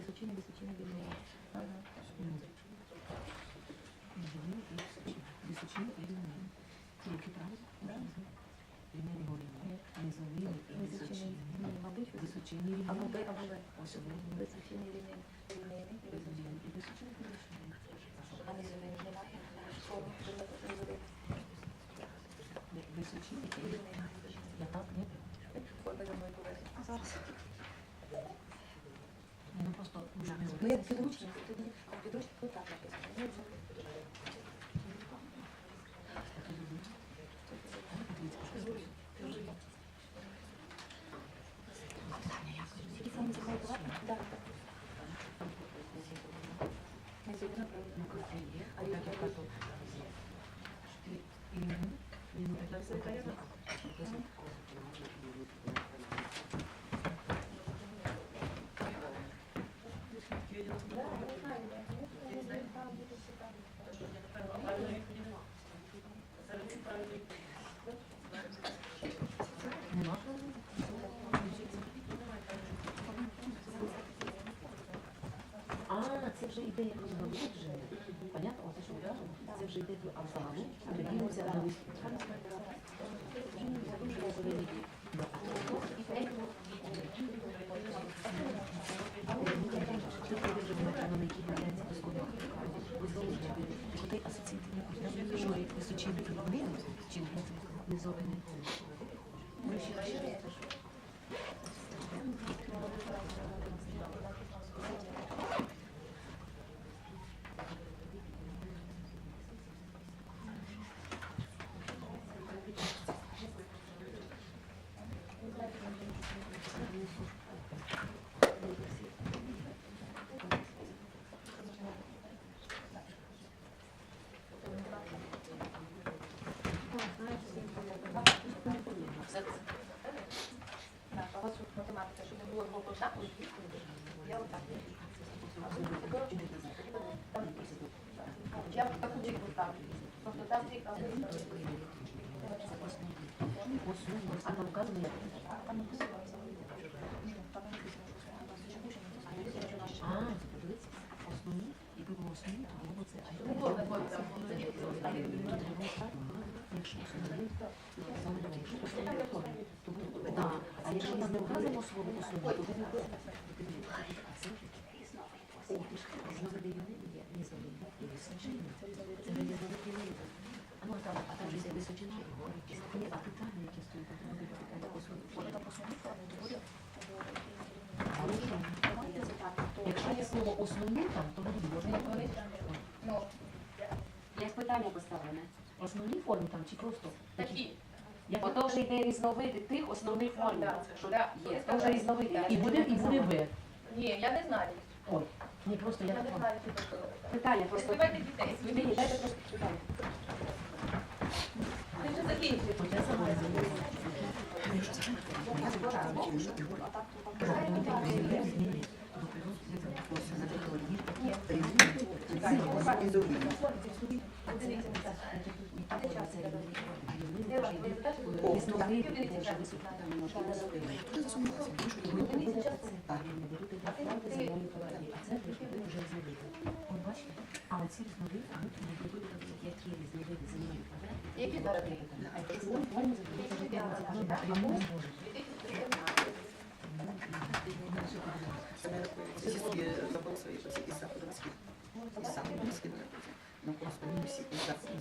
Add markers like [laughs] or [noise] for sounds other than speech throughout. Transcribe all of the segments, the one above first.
Височина, вільний. Ага. Вільний і вільний. Тільки правильно? Вільний горіння. Низовий і Височини. мабуть, височини. Або. Б, або В. Ось. Височини, рівний, рівний і Височина височини. і височина, і височина. А низовий немає? Слово, низовий. Височина і Рівний. Я так, ні? Форма земної поверхні. А зараз? Ну просто вже не Ну, як підручник, тоді а в підручнику ну, так написано. Ну, вже. Які саме земної поверхні? Так. Низовий, направо. А я така то. І він, він такий Нема? А, це вже йде як розгалудження. Понятно? Оце що ви кажете? Це вже йде в авзалу, а тоді ми взяли на лист. Так, а у вас тут математика, щоб не було двох отак? Я отак. Я в таку цифру ставлю. Просто там цифра. А там? А, подивіться, основні, і ви основні, то було це. А Ну, добре, добре, там воно є, просто ставлю. Якщо основні, то якщо основні, то буде. А якщо там не вказано слово основні, то буде. О, ти ж знову дивини є, не завини, і височина. Це вже не завини. А ну, а там, а там же йде височина і гори. Ні, а питання, яке стоїть, там буде питання по своїй формі. Але що? Якщо основні там, то буде можна. Ну, Як питання поставлене. Основні форми там чи просто такі. Як Ото вже йде різновиди тих основних форм. Да, Що да. є. То вже різновиди. і буде, і буде В. Ні, я не знаю. Ой, ні, просто я Я не так. знаю, що таке. Питання просто. Співайте дітей. Ні, ні, дайте просто питання. Ти вже закінчив. От я сама А оці різновиди, а ми тут не будемо, які різновиди земної поверхні. Які зараз?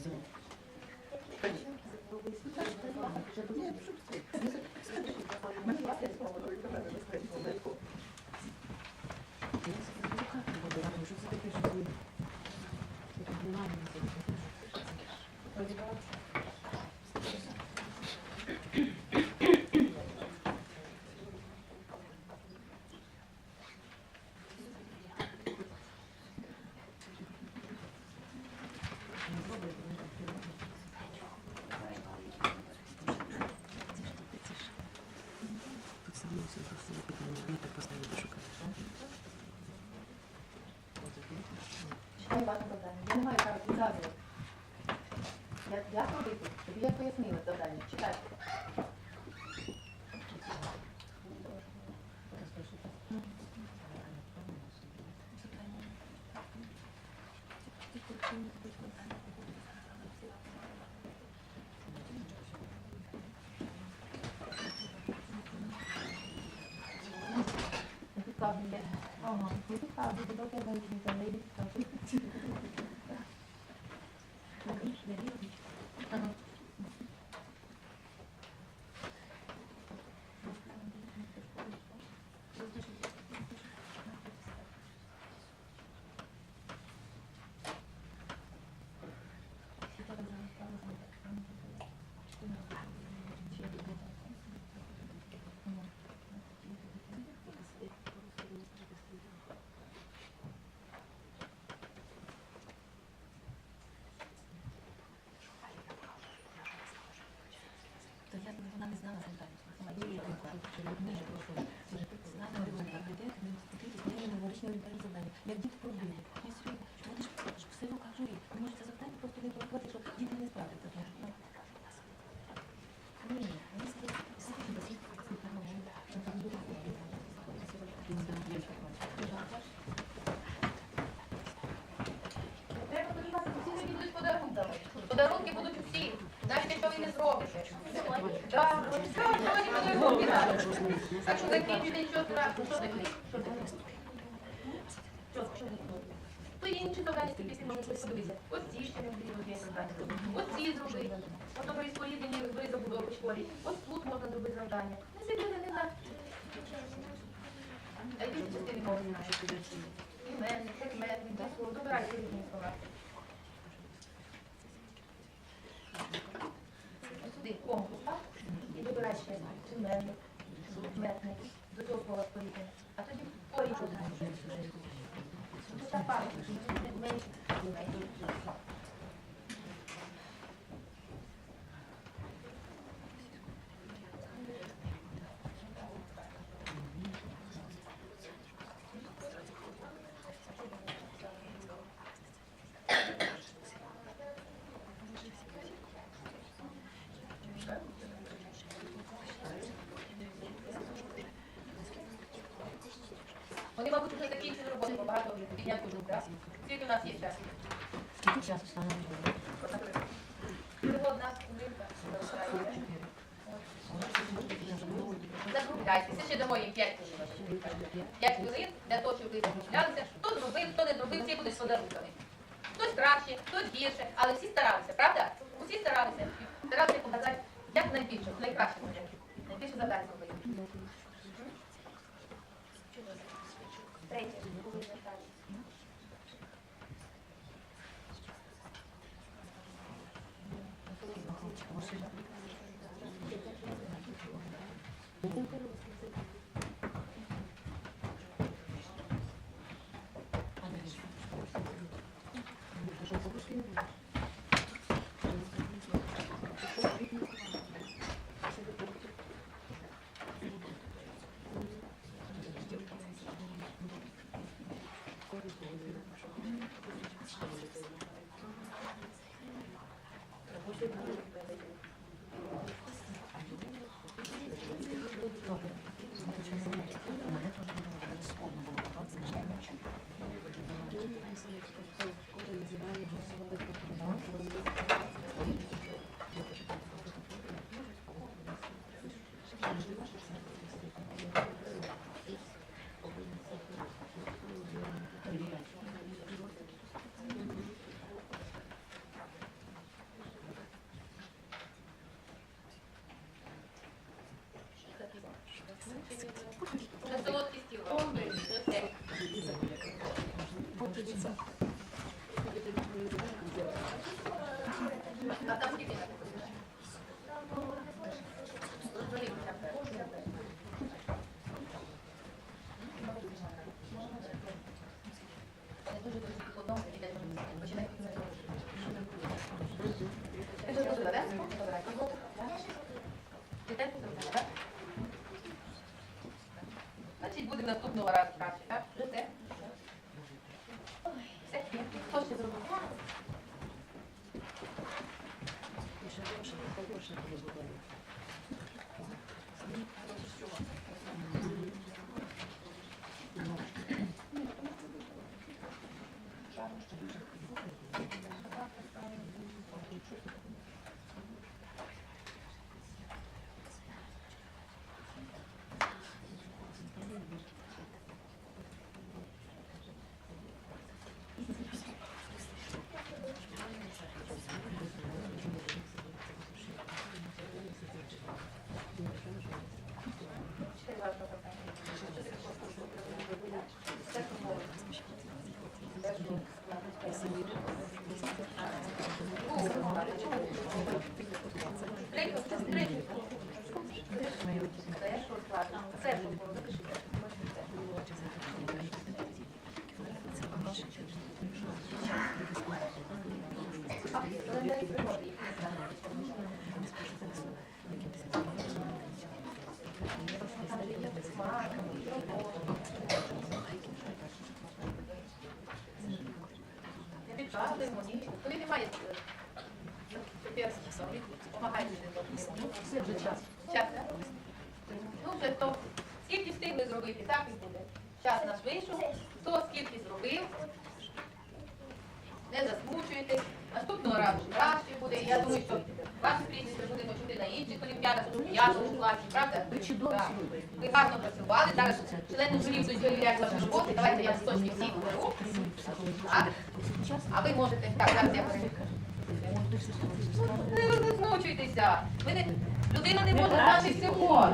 Тут Добре. Я дякую, Віку. Тобі я пояснила завдання. Читай. Ага, будет, а будет, а будет, а будет, а будет. Орієнтальне завдання. Як діти пробують. Я сьогодні, ти ж все кажу їй, ви можете завдання просто не порахувати, щоб діти не справляться. Ну, Ні, вони. Що буде? Треба не будуть подарунками. Подарунки будуть усі. Так, все, сьогодні подарунки. Так що закінчуйте. Що Що Що ти То інші завдання, які пісні можуть щось подивитися. Ось ці ще не завдання. Ось ці зробити. Ось добре розпоріднені збери забудови в школі. Ось тут можна зробити завдання. Не сидіти, не так. А які частини мови знаєш? Іменник, прикметник, дієслово. Добирайте різні слова. Сюди конкурс, так? І вибирай ще іменник, прикметник, до цього слова. і, мабуть, вже закінчили роботу, бо багато підняв кожну красу. Скільки у нас є часу? Скільки часу стане? Пригодна ринка залишається. Закругляйтеся, ще дамо їм 5 хвилин. 5 хвилин для того, щоб ви закруглялися. Хто зробив, хто не зробив, всі будуть подарунками. Хтось краще, хтось гірше, але всі старалися, правда? Усі старалися. Старалися показати як найбільше, найкраще. Найбільше завдань зробили. 30 barato. Це Члени журі будуть перевіряти вашу роботу. Давайте я листочки всіх беру. Так. А ви можете. Так, зараз я перевірю. Не розмовчуйтеся. Ви не... Людина не може знати всього.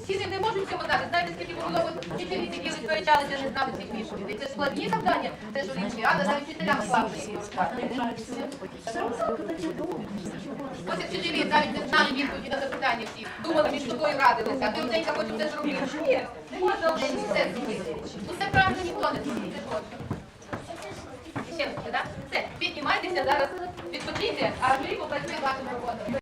Всі не можуть всього знати. Знаєте, скільки було вчителів, які сперечалися, не знали цих відповідей. Це складні завдання, це ж олімпіада, навіть вчителям складно їх розказати. Ось як вчителі навіть не знали відповіді на запитання всі. Думали, між собою радилися, а ти одненька потім це. Ні, не все. Усе правда ніхто не зробить. Ще раз, так? Все, піднімайтеся зараз, відпочиньте, а Юрій попрацює вашу роботами.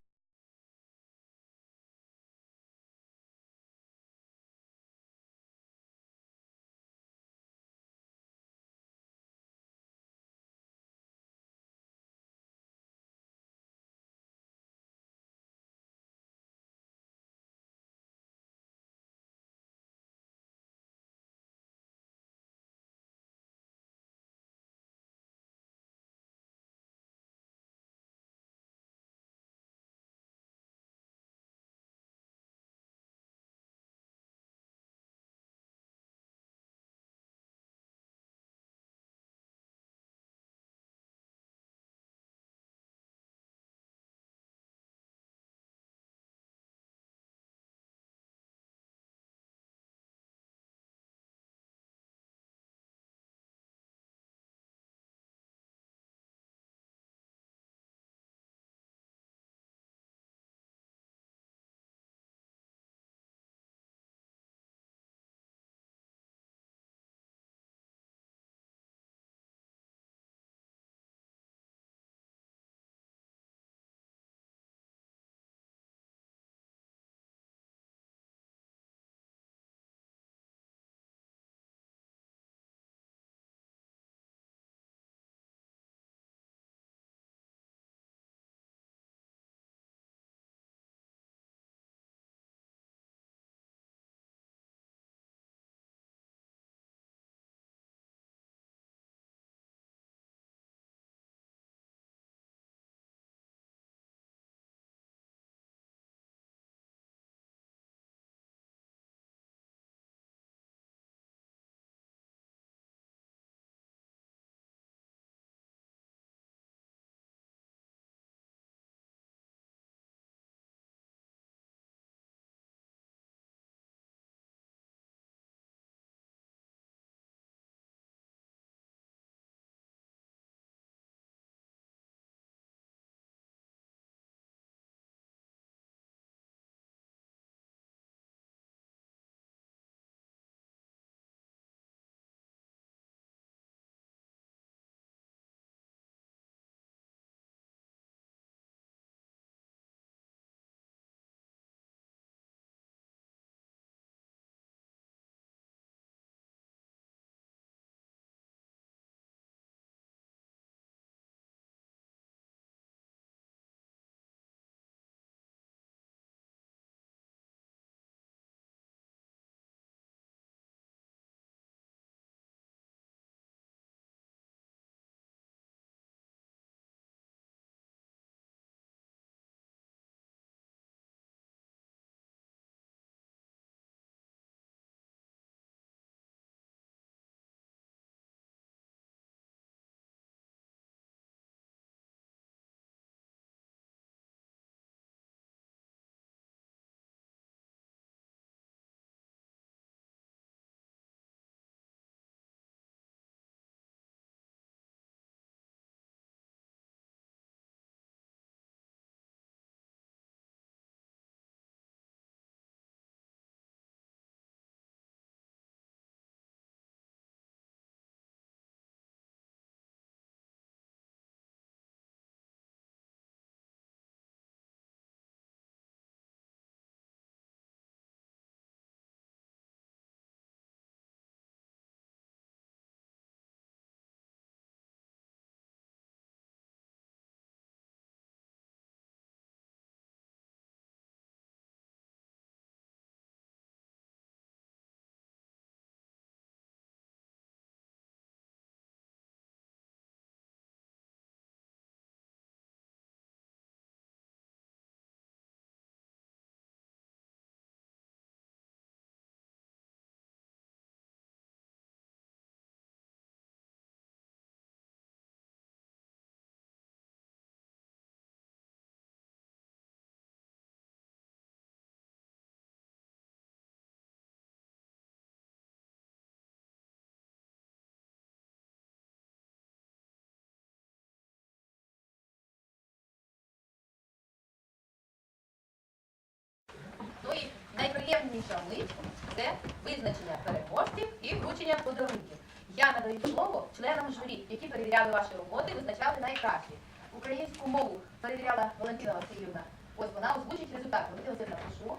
Найприємніша мить це визначення переможців і вручення подарунків. Я надаю слово членам журі, які перевіряли ваші роботи, визначали найкращі. Українську мову перевіряла Валентина Васильівна. Ось вона озвучить результат. Валентина Васильівна, прошу.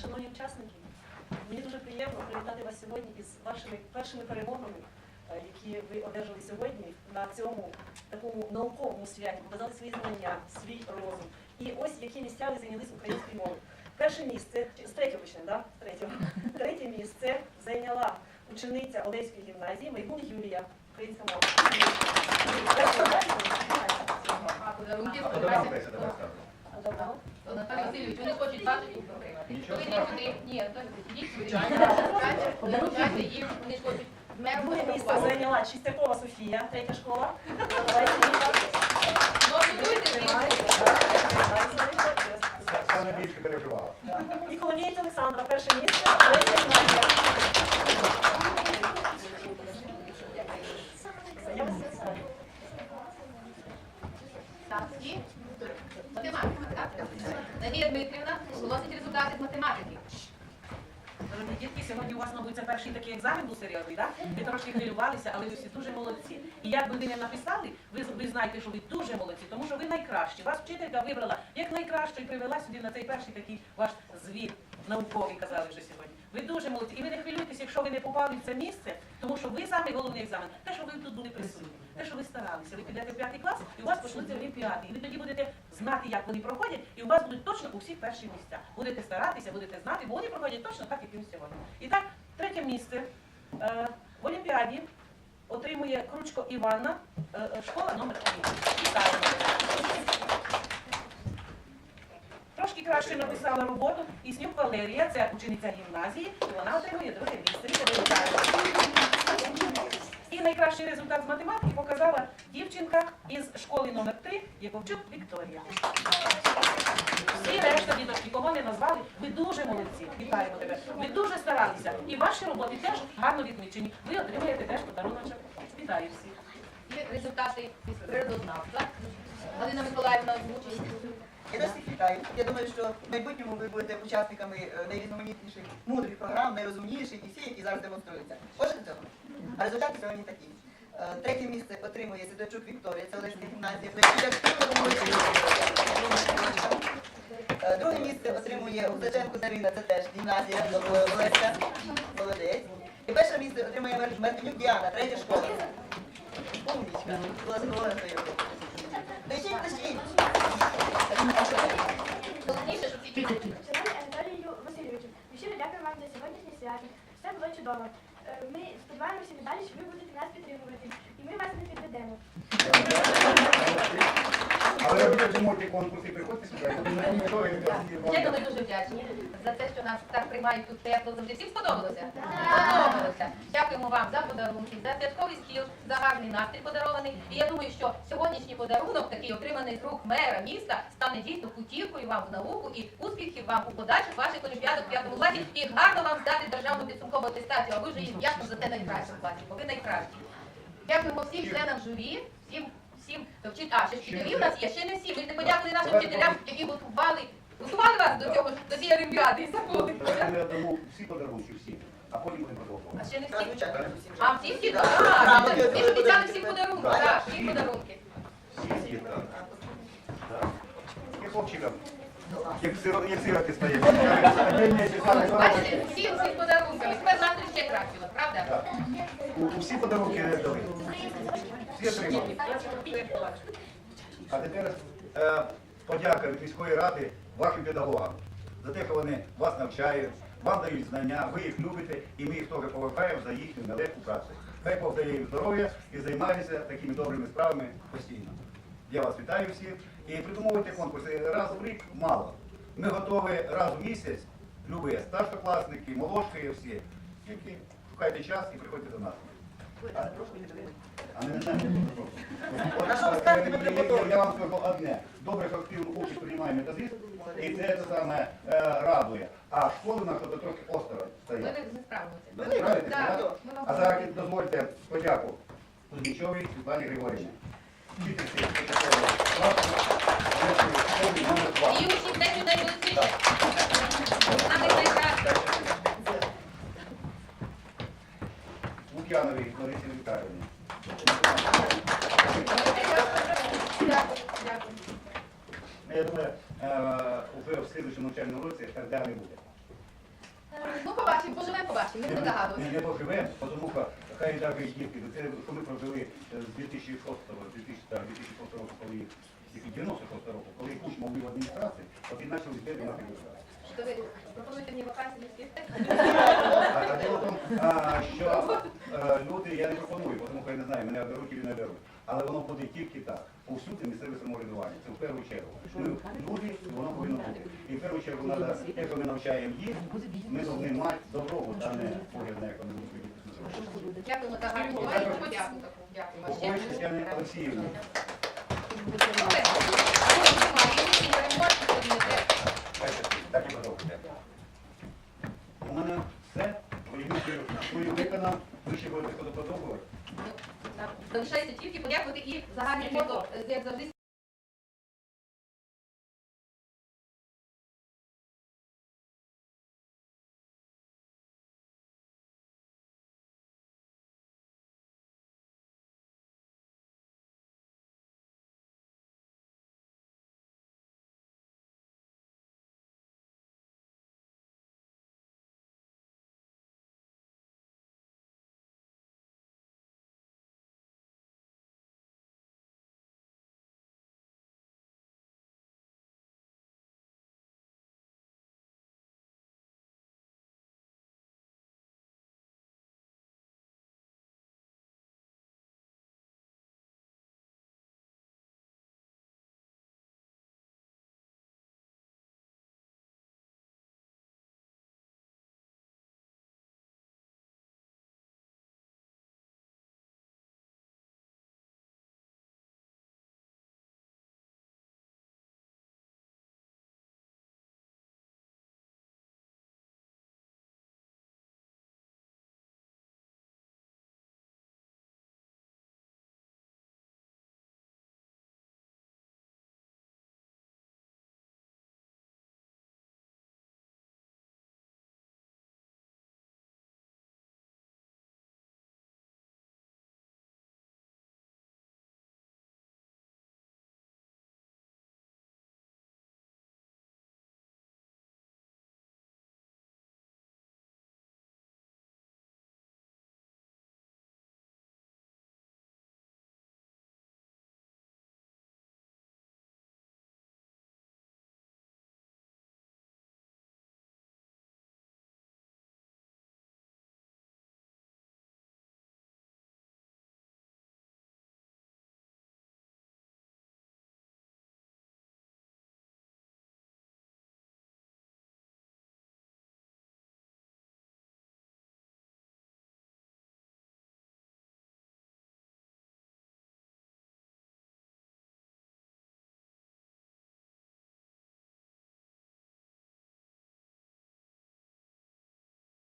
Шановні учасники, мені дуже приємно привітати вас сьогодні із вашими першими перемогами, е, які ви одержали сьогодні на цьому такому науковому святі, показали свої знання, свій розум. І ось які місця ви зайняли з української мови. Перше місце, з третього почнемо, да? З третього. [laughs] Третє місце зайняла учениця Одеської гімназії Майбун Юлія, українська мова. А подарунки. Наталія Васильович, вони хочуть кубку. Нічого. Ні, їм, вони хочуть Друге місце зайняла Чистякова Софія, третя школа. Саме більше переживала. І Коломієць Олександра, перше місце, математика. Надія Дмитрівна оголосить результати з математики. Дорогі дітки, сьогодні у вас, мабуть, це перший такий екзамен був серйозний, так? Ви трошки хвилювалися, але ви всі дуже молодці. І як би ви не написали, ви, ви знаєте, що ви дуже молодці, тому що ви найкращі. Вас вчителька вибрала як найкраще і привела сюди на цей перший такий ваш звіт науковий, казали вже сьогодні. Ви дуже молодці. І ви не хвилюйтесь, якщо ви не попали в це місце, тому що ви самий головний екзамен, те, що ви тут були присутні, те, що ви старалися. Ви підете в п'ятий клас, і у вас почнуться олімпіади. І ви тоді будете знати, як вони проходять, і у вас будуть точно у всіх перші місця. Будете старатися, будете знати, бо вони проходять точно так, як і сьогодні. І так, третє місце е, в Олімпіаді отримує Кручко Іванна, е, е, школа номер 1. Трошки краще написала роботу. Існюк Валерія, це учениця гімназії, і вона отримує друге місце. І найкращий результат з математики показала дівчинка із школи номер 3 Яковчук Вікторія. Всі решта діточки, кого не назвали, ви дуже молодці. Вітаємо тебе. Ви дуже старалися. І ваші роботи теж гарно відмічені. Ви отримаєте теж подаруночок. Вітаю всіх. Результати природознавства. Галина Миколаївна озвучить. Я вас всіх вітаю. Я думаю, що в майбутньому ви будете учасниками е, найрізноманітніших мудрих програм, найрозумніших і всі, які зараз демонструються. Хочете цього? А результати сьогодні такі. Е, Третє місце отримує Сидорчук Вікторія, це Олеська гімназія. Е, Друге місце отримує Гузаченко Дарина, це теж гімназія Олеська. Молодець. І перше місце отримує Мер- Діана, третя школа. Умнічка. Роботою. Тащіть, тащіть. Шановний Анатолію Васильовичу, ми щиро дякуємо вам за сьогоднішнє свято. Все було чудово. Е, Ми сподіваємося надалі, що ви будете нас підтримувати. І ми вас не підведемо. Але ви думаєте, конкурси приходьте сюди. я ми дуже вдячні за те, що нас так приймають тут тепло. Завжди всім сподобалося? Сподобалося. Дякуємо вам за подарунки, за святковий стіл, за гарний настрій подарований. І я думаю, що сьогоднішній подарунок, такий отриманий з рук мера міста, стане дійсно путівкою вам в науку і успіхів вам у подальших ваших олімпіадах в п'ятому класі. І гарно вам здати державну підсумкову атестацію, а ви вже їм ясно за те найкраще в класі, бо ви найкращі. Дякуємо всім членам журі, всім, хто вчить. А, ще вчителі у нас є, ще не всі. Ми не подякували нашим вчителям, які готували, готували вас до цього, до цієї олімпіади. І забули. Я дамо всі подарунки, всі. А потім будемо А ще не всі. А всі всі так, Ми ж обіцяли всі подарунки, так, всі подарунки. Всі, всі, так. Так. Хлопчикам. Як сиро- як сироти стоять. Бачите, всі всі подарунками. Тепер настрій ще краще, правда? У- Усі подарунки дали. Всі отримали. А тепер е, подяка від міської ради вашим педагогам за те, що вони вас навчають, вам дають знання, ви їх любите, і ми їх теж поважаємо за їхню нелегку працю. Хай Бог дає їм здоров'я і займайтеся такими добрими справами постійно. Я вас вітаю всіх і придумуйте конкурси раз в рік мало. Ми готові раз в місяць, любі старшокласники, молодші всі. Тільки шукайте час і приходьте до нас. А не я- вам скажу одне. Добре, що активну участь приймає методист, і це те саме е, радує. А школи на що трохи осторонь стоять. не справимося. Ви Ви справитеся, А зараз дозвольте подяку Кузьмічовій Світлані Григорівні. Вчительці початкового класу, школі номер 2. І учнів день людей будуть більше. Самих найкращих. Лук'яновій Ларисі Віталіївні. Я думаю, е, в слідчому навчальному році так далі буде. Ну, побачимо, поживемо, побачимо, не буду не поживемо, тому що хай навіть дітки, це що ми прожили е, з 2006 з 2000, так, 2006 року, коли тільки 96 року, коли Кучма був в адміністрації, от і почали збір на адміністрацію. Пропонуєте мені вакансії міських А, а діло в тому, що люди, я не пропоную, тому я не знаю, мене беруть чи не беруть. Але воно буде тільки так. Повсюди місцеве самоврядування. Це в першу чергу. Люди, воно повинно бути. І в першу чергу треба, якщо ми навчаємо їх, ми повинні мати добробут, а не погляд на економіку. Дякуємо за гарну. Подяку. Дякуємо. Продовжуйте. У мене все. Свою виконав. Ви ще будете подобувати. Так, Залишається тільки подякувати і загальне фото, як завжди,